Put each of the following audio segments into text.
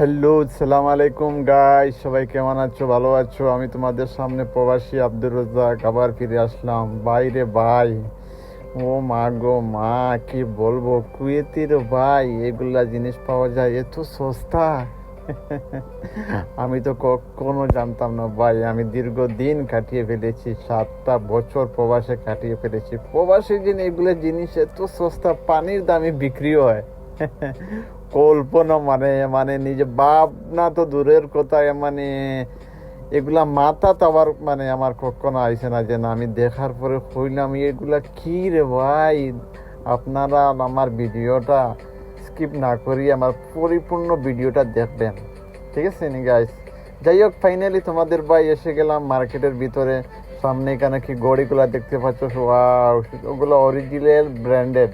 Hello সালাম আলাইকুম গাই সবাই কেমন আছো? ভালো আছো? আমি তোমাদের সামনে প্রবাসী আব্দুর রাজ্জাক আবার ফিরে আসলাম। বাইরে ভাই ও মা গো মা, কি বলব? কুয়েতির ভাই, এগুলা জিনিস পাওয়া যায় এত সস্তা। আমি তো কখনো জানতাম না, ভাই, আমি দীর্ঘদিন কাটিয়ে ফেলেছি, সাতটা বছর প্রবাসে কাটিয়ে ফেলেছি। প্রবাসী জিনিস, এগুলো জিনিস এত সস্তা, পানির দামে বিক্রি হয়। কল্পনা মানে মানে নিজে ভাবনা তো দূরের কথা মানে এগুলা মাথা তো আবার মানে আমার কখনো আইসে না যে না, আমি দেখার পরে হইলাম এগুলা কি রে ভাই? আপনারা আমার ভিডিওটা স্কিপ না করি আমার পরিপূর্ণ ভিডিওটা দেখবেন। ঠিক আছে নি গাইস যাই হোক ফাইনালি তোমাদের ভাই এসে গেলাম মার্কেটের ভিতরে। সামনে এখানে কি গড়িগুলো দেখতে পাচ্ছ? ওগুলো অরিজিনাল ব্র্যান্ডেড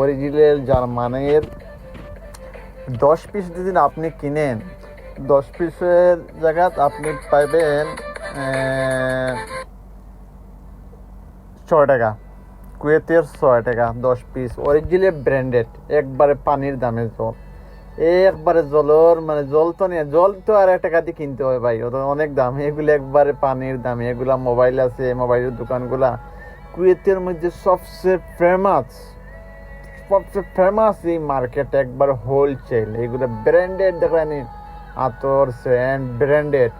অরিজিনাল জার্মানের দশ পিস যদি আপনি কিনেন, দশ পিসের জায়গাত আপনি পাইবেন ছয় টাকা। কুয়েতের ছয় টাকা, দশ পিস অরিজিনাল ব্র্যান্ডেড একবারে পানির দামে জল। একবারে জলর মানে জল তো নিয়ে জল তো আর এক টাকা দিয়ে কিনতে হয় ভাই, ওটা অনেক দাম। এগুলো একবারে পানির দামে, এগুলা মোবাইল আছে মোবাইলের দোকানগুলা। কুয়েতের মধ্যে সবচেয়ে ফেমাস সবচেয়ে ফেমাস এই মার্কেট একবার হোলসেল এগুলো ব্র্যান্ডেড দেখেন আতর সেন্ট ব্র্যান্ডেড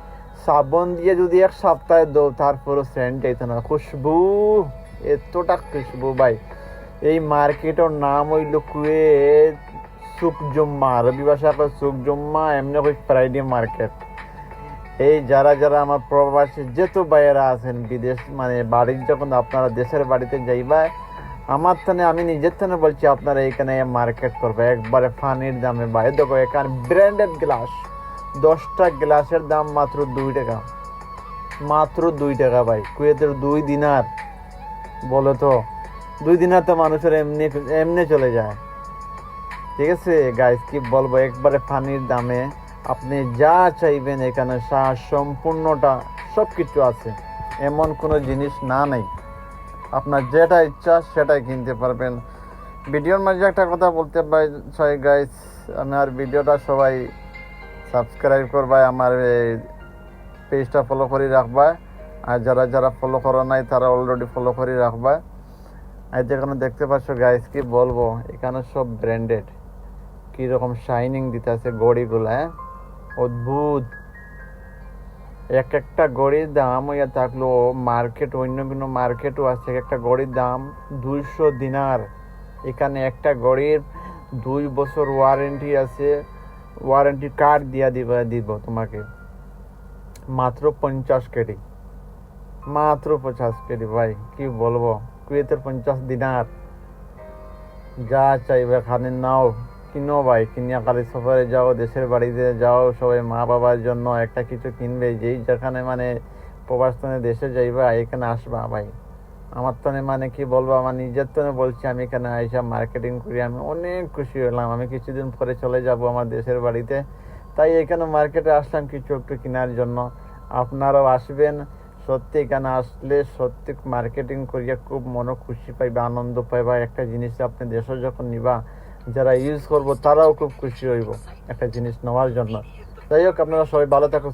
সাবন দিয়ে যদি এক সপ্তাহে দো, তারপরও সেন্ট যাইতো না। খুশবু, এতটা খুশবু ভাই। এই মার্কেটের নাম হইল কুয়েত সুক জুম্মা আরবি ভাষা কয় সুক এমনি কই ফ্রাইডে মার্কেট এই যারা যারা আমার প্রবাসী যেত বাইরা আছেন বিদেশ মানে বাড়ির যখন আপনারা দেশের বাড়িতে যাইবা আমার থানে আমি নিজের থানে বলছি, আপনারা এখানে মার্কেট করবে। একবারে ফানির দামে ভাই দেখো, এখানে ব্র্যান্ডেড গ্লাস দশটা গ্লাসের দাম মাত্র দুই টাকা। মাত্র দুই টাকা ভাই। কুয়েতের দুই দিনার, বলো তো। দুই দিনার তো মানুষের এমনি এমনি চলে যায়। ঠিক আছে গাইস কি বলব, একবারে পানির দামে। আপনি যা চাইবেন এখানে, সা সম্পূর্ণটা সব কিছু আছে। এমন কোনো জিনিস না নাই। আপনার যেটা ইচ্ছা সেটাই কিনতে পারবেন। ভিডিওর মাঝে একটা কথা বলতে চাই গাইস আমার ভিডিওটা সবাই সাবস্ক্রাইব করবা, আমার এই পেজটা ফলো করে রাখবা। আর যারা যারা ফলো করো নাই, তারা অলরেডি ফলো করে রাখবা। আর যেখানে দেখতে পাচ্ছ গাইস কি বলব, এখানে সব ব্র্যান্ডেড কীরকম শাইনিং দিতে আছে গড়িগুলো হ্যাঁ? অদ্ভুত। এক একটা গড়ির দাম হইয়া থাকল মার্কেট অন্য কোনো মার্কেটও আছে এক একটা গড়ির দাম দুইশো দিনার। এখানে একটা গড়ির দুই বছর ওয়ারেন্টি আছে ওয়ারেন্টি কার্ড দিয়া দিবা, দিব তোমাকে। মাত্র পঞ্চাশ কেডি মাত্র পঞ্চাশ কেডি ভাই, কি বলব? কুয়েতের পঞ্চাশ দিনার। যা চাইবে, খানে নাও। কিনো ভাই, কিনিয়া কালি সফরে যাও, দেশের বাড়িতে যাও, সবাই মা বাবার জন্য একটা কিছু কিনবে, যেই যেখানে মানে প্রবাসনে দেশে যাইবা, এখানে আসবা ভাই। আমার তো মানে কি বলব, আমার নিজের তো বলছি, আমি এখানে আইসা মার্কেটিং করি, আমি অনেক খুশি হলাম। আমি কিছুদিন পরে চলে যাব আমার দেশের বাড়িতে। তাই এখানে মার্কেটে আসলাম কিছু একটু কেনার জন্য। আপনারাও আসবেন। সত্যি এখানে আসলে সত্যি মার্কেটিং করিয়া খুব মনে খুশি পাইবা, আনন্দ পাইবা। একটা জিনিস আপনি দেশে যখন নিবা যারা ইউজ করব, তারাও খুব খুশি হইব একটা জিনিস নেওয়ার জন্য। যাই হোক, আপনারা সবাই ভালো থাকুন।